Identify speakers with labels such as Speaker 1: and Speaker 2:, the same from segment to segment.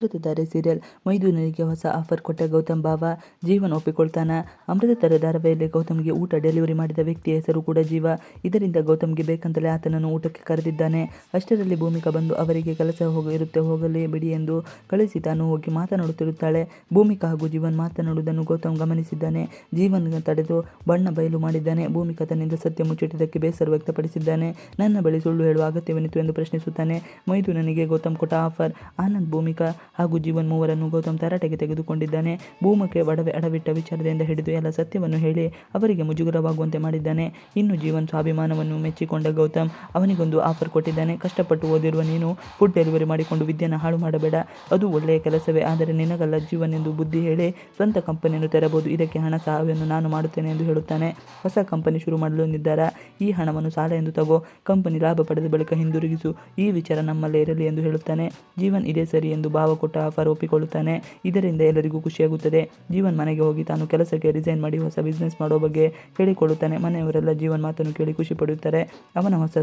Speaker 1: ನೋಡುತ್ತಿದ್ದಾರೆ ಸೀರಿಯಲ್ ಮೈದುನನಿಗೆ ಹೊಸ ಆಫರ್ ಕೊಟ್ಟ ಗೌತಮ್ ಬಾವ ಜೀವನ್ ಒಪ್ಪಿಕೊಳ್ತಾನ. ಅಮೃತತರ ಧಾರಾವಾಹಿಯಲ್ಲಿ ಗೌತಮ್ಗೆ ಊಟ ಡೆಲಿವರಿ ಮಾಡಿದ ವ್ಯಕ್ತಿಯ ಹೆಸರು ಕೂಡ ಜೀವ. ಇದರಿಂದ ಗೌತಮ್ಗೆ ಬೇಕಂತಲೇ ಆತನನ್ನು ಊಟಕ್ಕೆ ಕರೆದಿದ್ದಾನೆ. ಅಷ್ಟರಲ್ಲಿ ಭೂಮಿಕಾ ಬಂದು ಅವರಿಗೆ ಕೆಲಸ ಇರುತ್ತೆ, ಹೋಗಲೇ ಬಿಡಿ ಎಂದು ಕಳಿಸಿ ತಾನು ಹೋಗಿ ಮಾತನಾಡುತ್ತಿರುತ್ತಾಳೆ. ಭೂಮಿಕಾ ಹಾಗೂ ಜೀವನ್ ಮಾತನಾಡುವುದನ್ನು ಗೌತಮ್ ಗಮನಿಸಿದ್ದಾನೆ. ಜೀವನ್ ತಡೆದು ಬಣ್ಣ ಬಯಲು ಮಾಡಿದ್ದಾನೆ. ಭೂಮಿಕಾ ತನ್ನಿಂದ ಸತ್ಯ ಮುಚ್ಚಿಟ್ಟಿದ್ದಕ್ಕೆ ಬೇಸರ ವ್ಯಕ್ತಪಡಿಸಿದ್ದಾನೆ. ನನ್ನ ಬಳಿ ಸುಳ್ಳು ಹೇಳುವ ಅಗತ್ಯವೇನಿತ್ತು ಎಂದು ಪ್ರಶ್ನಿಸುತ್ತಾನೆ. ಮೈದುನನಿಗೆ ಗೌತಮ್ ಕೊಟ್ಟ ಆಫರ್ ಆನಂದ್ ಭೂಮಿಕಾ ಹಾಗೂ ಜೀವನ್ ಮೂವರನ್ನು ಗೌತಮ್ ತರಾಟೆಗೆ ತೆಗೆದುಕೊಂಡಿದ್ದಾನೆ. ಭೂಮಕ್ಕೆ ಒಡವೆ ಅಡವಿಟ್ಟ ವಿಚಾರದಿಂದ ಹಿಡಿದು ಎಲ್ಲ ಸತ್ಯವನ್ನು ಹೇಳಿ ಅವರಿಗೆ ಮುಜುಗರವಾಗುವಂತೆ ಮಾಡಿದ್ದಾನೆ. ಇನ್ನು ಜೀವನ್ ಸ್ವಾಭಿಮಾನವನ್ನು ಮೆಚ್ಚಿಕೊಂಡ ಗೌತಮ್ ಅವನಿಗೊಂದು ಆಫರ್ ಕೊಟ್ಟಿದ್ದಾನೆ. ಕಷ್ಟಪಟ್ಟು ಓದಿರುವ ನೀನು ಫುಡ್ ಡೆಲಿವರಿ ಮಾಡಿಕೊಂಡು ವಿದ್ಯೆನ ಹಾಳು ಮಾಡಬೇಡ. ಅದು ಒಳ್ಳೆಯ ಕೆಲಸವೇ. ಆದರೆ ನಿನಗಲ್ಲ ಜೀವನ್ ಎಂದು ಬುದ್ಧಿ ಹೇಳಿ ಸ್ವಂತ ಕಂಪನಿಯನ್ನು ತೆರಬಹುದು. ಇದಕ್ಕೆ ಹಣ ಸಹಾಯವನ್ನು ನಾನು ಮಾಡುತ್ತೇನೆ ಎಂದು ಹೇಳುತ್ತಾನೆ. ಹೊಸ ಕಂಪನಿ ಶುರು ಮಾಡಲು ನಿರ್ಧಾರ. ಈ ಹಣವನ್ನು ಸಾಲ ಎಂದು ತಗೋ. ಕಂಪನಿ ಲಾಭ ಪಡೆದ ಬಳಿಕ ಹಿಂದಿರುಗಿಸು. ಈ ವಿಚಾರ ನಮ್ಮಲ್ಲೇ ಇರಲಿ ಎಂದು ಹೇಳುತ್ತಾನೆ. ಜೀವನ್ ಇದೇ ಸರಿ ಎಂದು ಭಾವ ಕೊಟ್ಟ ಆಫರ್ ಒಪ್ಪಿಕೊಳ್ಳುತ್ತಾನೆ. ಇದರಿಂದ ಎಲ್ಲರಿಗೂ ಖುಷಿಯಾಗುತ್ತದೆ. ಜೀವನ್ ಮನೆಗೆ ಹೋಗಿ ತಾನು ಕೆಲಸಕ್ಕೆ ರಿಸೈನ್ ಮಾಡಿ ಹೊಸ ಬಿಸ್ನೆಸ್ ಮಾಡೋ ಬಗ್ಗೆ ಹೇಳಿಕೊಳ್ಳುತ್ತಾನೆ. ಮನೆಯವರೆಲ್ಲ ಜೀವನ್ ಮಾತನ್ನು ಕೇಳಿ ಖುಷಿ ಪಡೆಯುತ್ತಾರೆ ಅವನ ಹೊಸ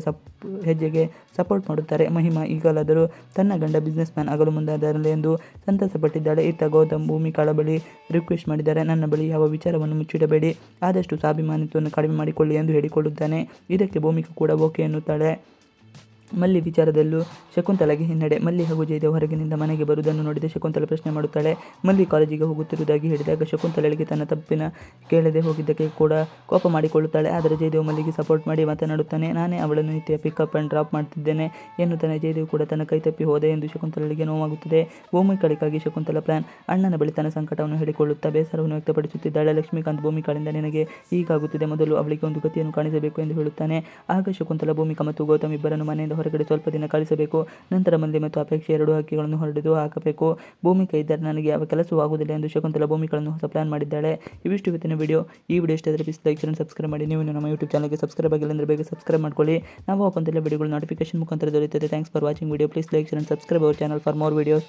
Speaker 1: ಹೆಜ್ಜೆಗೆ ಸಪೋರ್ಟ್ ಮಾಡುತ್ತಾರೆ. ಮಹಿಮಾ ಈಗಲಾದರೂ ತನ್ನ ಗಂಡ ಬಿಸ್ನೆಸ್ ಮ್ಯಾನ್ ಆಗಲು ಮುಂದಾದರಲ್ಲ ಎಂದು ಸಂತಸಪಟ್ಟಿದ್ದಾಳೆ. ಇತ್ತ ಗೌತಮ್ ಭೂಮಿಕಾಳ ಬಳಿ ರಿಕ್ವೆಸ್ಟ್ ಮಾಡಿದ್ದಾರೆ. ನನ್ನ ಬಳಿ ಯಾವ ವಿಚಾರವನ್ನು ಮುಚ್ಚಿಡಬೇಡಿ. ಆದಷ್ಟು ಸ್ವಾಭಿಮಾನಿತ್ವವನ್ನು ಕಡಿಮೆ ಮಾಡಿಕೊಳ್ಳಿ ಎಂದು ಹೇಳಿಕೊಳ್ಳುತ್ತಾನೆ. ಇದಕ್ಕೆ ಭೂಮಿಕಾ ಕೂಡ ಓಕೆ ಎನ್ನುತ್ತಾಳೆ. ಮಲ್ಲಿ ವಿಚಾರದಲ್ಲೂ ಶಕುಂತಲೆಗೆ ಹಿನ್ನಡೆ. ಮಲ್ಲಿ ಹಾಗೂ ಜಯದೇವ್ ಹೊರಗಿನಿಂದ ಮನೆಗೆ ಬರುವುದನ್ನು ನೋಡಿದ ಶಕುಂತಲ ಪ್ರಶ್ನೆ ಮಾಡುತ್ತಾಳೆ. ಮಲ್ಲಿ ಕಾಲೇಜಿಗೆ ಹೋಗುತ್ತಿರುವುದಾಗಿ ಹೇಳಿದಾಗ ಶಕುಂತಲಳಿಗೆ ತನ್ನ ತಪ್ಪಿನ ಕೇಳದೆ ಹೋಗಿದ್ದಕ್ಕೆ ಕೂಡ ಕೋಪ ಮಾಡಿಕೊಳ್ಳುತ್ತಾಳೆ. ಆದರೆ ಜಯದೇವ್ ಮಲ್ಲಿಗೆ ಸಪೋರ್ಟ್ ಮಾಡಿ ಮಾತನಾಡುತ್ತಾನೆ. ನಾನೇ ಅವಳನ್ನು ನಿತ್ಯ ಪಿಕಪ್ ಆ್ಯಂಡ್ ಡ್ರಾಪ್ ಮಾಡ್ತಿದ್ದೇನೆ ಎನ್ನುತ್ತಾನೆ. ಜಯದೇವ್ ಕೂಡ ತನ್ನ ಕೈ ತಪ್ಪಿ ಹೋದೆ ಎಂದು ಶಕುಂತಲಳಿಗೆ ನೋವಾಗುತ್ತದೆ. ಭೂಮಿಕಾಳಿಗಾಗಿ ಶಕುಂತಲ ಪ್ಲಾನ್ ಅಣ್ಣನ ಬಳಿ ತನ್ನ ಸಂಕಟವನ್ನು ಹೇಳಿಕೊಳ್ಳುತ್ತಾ ಬೇಸರವನ್ನು ವ್ಯಕ್ತಪಡಿಸುತ್ತಿದ್ದಾಳೆ. ಲಕ್ಷ್ಮೀಕಾಂತ್ ಭೂಮಿಕಾಳಿಂದ ನಿನಗೆ ಹೀಗಾಗುತ್ತಿದೆ. ಮೊದಲು ಅವಳಿಗೆ ಒಂದು ಗತಿಯನ್ನು ಕಾಣಿಸಬೇಕು ಎಂದು ಹೇಳುತ್ತಾನೆ. ಆಗ ಶಕುಂತಲ ಭೂಮಿಕಾ ಮತ್ತು ಗೌತಮ್ ಇಬ್ಬರನ್ನು ಮನೆಯಿಂದ ಹೊರಗಡೆ ಸ್ವಲ್ಪ ದಿನ ಕಳಿಸಬೇಕು. ನಂತರ ಮಲ್ಲಿ ಮತ್ತು ಅಪೇಕ್ಷೆ ಎರಡು ಹಕ್ಕಿಗಳನ್ನು ಹೊರಡಿದು ಹಾಕಬೇಕು. ಭೂಮಿ ಇದ್ದರೆ ನನಗೆ ಯಾವ ಕೆಲಸವೂ ಆಗುವುದಿಲ್ಲ ಎಂದು ಶಕುಂತಲ ಭೂಮಿಗಳನ್ನು ಹೊಸ ಪ್ಲಾನ್ ಮಾಡಿದ್ದಾಳೆ. ಇವಿಷ್ಟು ಇವತ್ತಿನ ವಿಡಿಯೋ ಈ ವಿಡಿಯೋ ಇಷ್ಟ ಆದರೆ ಪ್ಲೀಸ್ ಲೈಕ್ ಶೇರ್ ಸಬ್ಸ್ಕ್ರೈಬ್ ಮಾಡಿ. ನೀವು ನಮ್ಮ ಯೂಟ್ಯೂಬ್ ಚಾನಲ್ಗೆ ಸಬ್ಸ್ಕ್ರೈಬ್ ಆಗಿಲ್ಲ ಅಂದರೆ ಬೇಗ ಸಬ್ಸ್ಕ್ರೈಬ್ ಮಾಡ್ಕೊಳ್ಳಿ. ನಾವು ಹಾಕುವಂತೆಲ್ಲ ವಿಡಿಯೋಗಳು ನೋಟಿಫಿಕೇಶನ್ ಮುಖಾಂತರ ದೊರೆಯುತ್ತದೆ. Thanks for watching video please like share subscribe our channel for more videos